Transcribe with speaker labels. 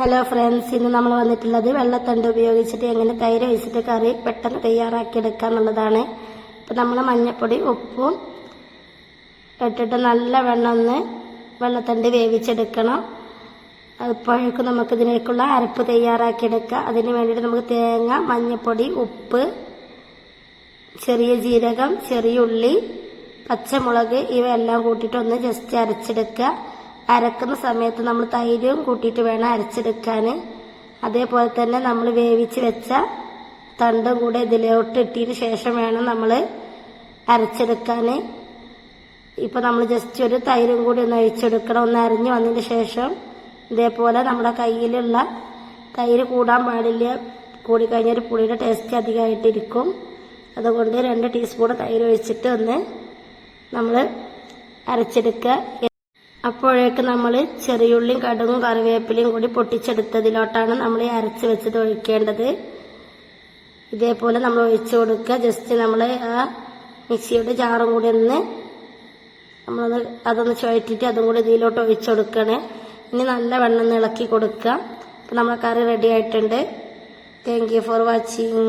Speaker 1: Hello friends ഇന്ന് നമ്മൾ വന്നിട്ടുള്ളത് വെള്ളത്തണ്ട് ഉപയോഗിച്ചിട്ട് എങ്ങനെ തൈര് ഒഴിച്ചിട്ട് കറി പെട്ടെന്ന് തയ്യാറാക്കി എടുക്കുക എന്നുള്ളതാണ്. നമ്മൾ മഞ്ഞൾപ്പൊടി ഉപ്പും ഇട്ടിട്ട് നല്ല വെള്ളം ഒന്ന് വെള്ളത്തണ്ട് വേവിച്ചെടുക്കണം. അപ്പോഴേക്കും നമുക്ക് ഇതിലേക്കുള്ള അരപ്പ് തയ്യാറാക്കിയെടുക്കുക അതിന് വേണ്ടിയിട്ട് നമുക്ക് തേങ്ങ മഞ്ഞൾപ്പൊടി ഉപ്പ് ചെറിയ ജീരകം ചെറിയ ഉള്ളി പച്ചമുളക് ഇവയെല്ലാം കൂട്ടിയിട്ട് ഒന്ന് ജസ്റ്റ് അരച്ചെടുക്കുക. അരക്കുന്ന സമയത്ത് നമ്മൾ തൈരും കൂട്ടിയിട്ട് വേണം അരച്ചെടുക്കാൻ. അതേപോലെ തന്നെ നമ്മൾ വേവിച്ച് വെച്ച തണ്ടും കൂടെ ഇതിലോട്ട് ഇട്ടതിന് ശേഷം വേണം നമ്മൾ അരച്ചെടുക്കാൻ. ഇപ്പം നമ്മൾ ജസ്റ്റ് ഒരു തൈരും കൂടി ഒന്ന് അഴിച്ചെടുക്കണം. ഒന്ന് അരിഞ്ഞു വന്നതിന് ശേഷം ഇതേപോലെ നമ്മുടെ കയ്യിലുള്ള തൈര് കൂടാൻ പാടില്ല. കൂടിക്കഴിഞ്ഞാൽ ഒരു പുളിയുടെ ടേസ്റ്റ് അധികമായിട്ടിരിക്കും അതുകൊണ്ട് രണ്ട് ടീസ്പൂൺ തൈര് ഒഴിച്ചിട്ട് ഒന്ന് നമ്മൾ അരച്ചെടുക്കുക. അപ്പോഴേക്ക് നമ്മൾ ചെറിയുള്ളിയും കടുകും കറിവേപ്പിലയും കൂടി പൊട്ടിച്ചെടുത്തതിലോട്ടാണ് നമ്മൾ അരച്ച് വെച്ചത് ഒഴിക്കേണ്ടത്. ഇതേപോലെ നമ്മൾ ഒഴിച്ചു കൊടുക്കുക. ജസ്റ്റ് നമ്മൾ ആ മിക്സിയുടെ ജാറും കൂടി ഒന്ന് നമ്മളൊന്ന് അതൊന്ന് ചുഴറ്റിട്ട് അതും കൂടി ഇതിലോട്ട് ഒഴിച്ചു കൊടുക്കണേ ഇനി നല്ല വെള്ളം ഒന്ന് ഇളക്കി കൊടുക്കുക. അപ്പം നമ്മളെ കറി റെഡി ആയിട്ടുണ്ട്. Thank you for watching